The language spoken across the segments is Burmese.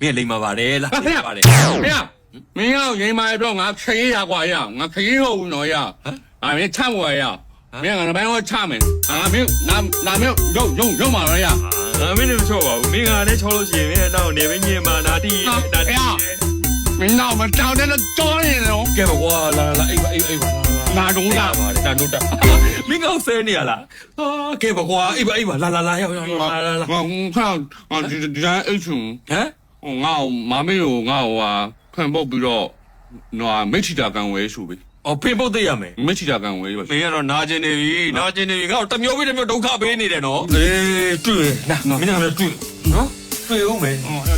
မင်းလိမ္မာပါတယ်လားဖေပါတယ်ဖေမင်းကရင်မာတော့ငါခရေးရကွာရငါခရေးဟုတ်ဘူးနော်ရအာမင်းချမ်းဝရရမင်းကလည်းဘယ်တော့ချမယ်အာမင်းနာနာမင်းရုံရုံရုံမှာရရငါမင်းလည်းမချော့ပါဘူးမင်းကလည်းချောလို့ရှိရင်မင်းတော့နေမင်းညင်မာနာတီနာတီမင်းတော့မတောင်းတဲ့တော့ရင်တော့ကဲပါကွာလာလာအိပ်ပါအိပ်အိပ်ပါနာတော့လာပါတယ်ဒါတို့တာမင်းကောက်ဆဲနေရလားဟာကဲပါကွာအိပ်ပါအိပ်ပါလာလာလာရောက်ရောက်လာလာလာငါခါငါဒီဒီတိုင်းအိတ်ချွန်ဟမ်ဟို ငါမမင်းကိုငါဟိုဟာဖန်ပုတ်ပြီးတော့နော်မိချီတာကန်ဝဲရှုပြီအော်ဖင်ပုတ်သိရမယ်မိချီတာကန်ဝဲပဲမင်းကတော့နာကျင်နေပြီနာကျင်နေပြီငါ့တမျိုးပြီးတမျိုးဒုက္ခပေးနေတယ်နော်အေးတွေ့နာမင်းကလည်းတွေ့နော်တွေ့ဦးမယ်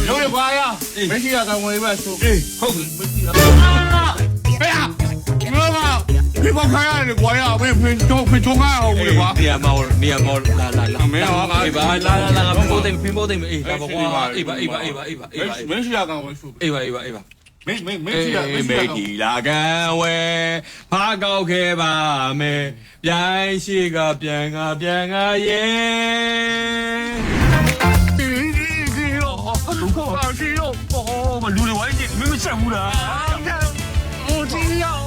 ရုံးရပါရမိချီတာကန်ဝဲပဲရှုအေးဟုတ်ပြီဖေရငါက ဒီဘက်ခိုင်းရတယ်လေကွာရမင်းဖင်တော့ဖင်ချုံးကားအောင်လေကွာနေရာမောနေရာမောလာလာလာမင်းဟောကားဘာလာလာလာဖင်ပိုးသိမ်ဖင်ပိုးသိမ်အေးဘာကွာအေးပါအေးပါအေးပါအေးပါအေးပါမင်းရှိရကောင်ပဲရှုပ်အေးပါအေးပါအေးပါမင်းမင်းမင်းကြီးကမင်းဒီလာကံဝဲဖားကောက်ခဲ့ပါမယ်ပြိုင်ရှိကပြန်ကပြန်ကရဲ့ဒီဒီဒီရောလူကောဒီရောဟောမလူတွေဝိုင်းကြည့်မင်းမချက်ဘူးလားဟိုဒီရော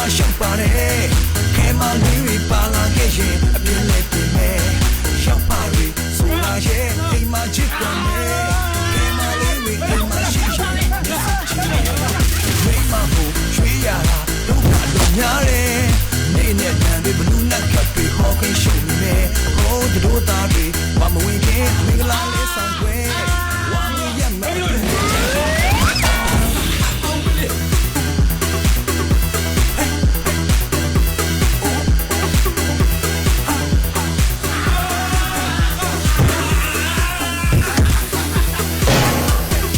မှာရှောက်ပါနဲ့ခဲမှာလေးတွေပါလာခဲ့ရင်အပြင်းလဲပြင်မယ်ရှောက်ပါတွေဆိုလာရဲ့အိမ်မှာချစ်ပါမယ်ခဲမှာလေးတွေအိမ်မှာရှိရင်မျက်စိချီးမယ်ဝိမာဟိုချွေးရတာဒုက္ခလုံးများတယ်နေနဲ့တန်တွေဘလူးနဲ့ခပ်တွေဟောခင်းရှုံနေတယ်ဟိုတို့သားတွေဘာမဝင်ခင်မင်္ဂလာလေးဆောင်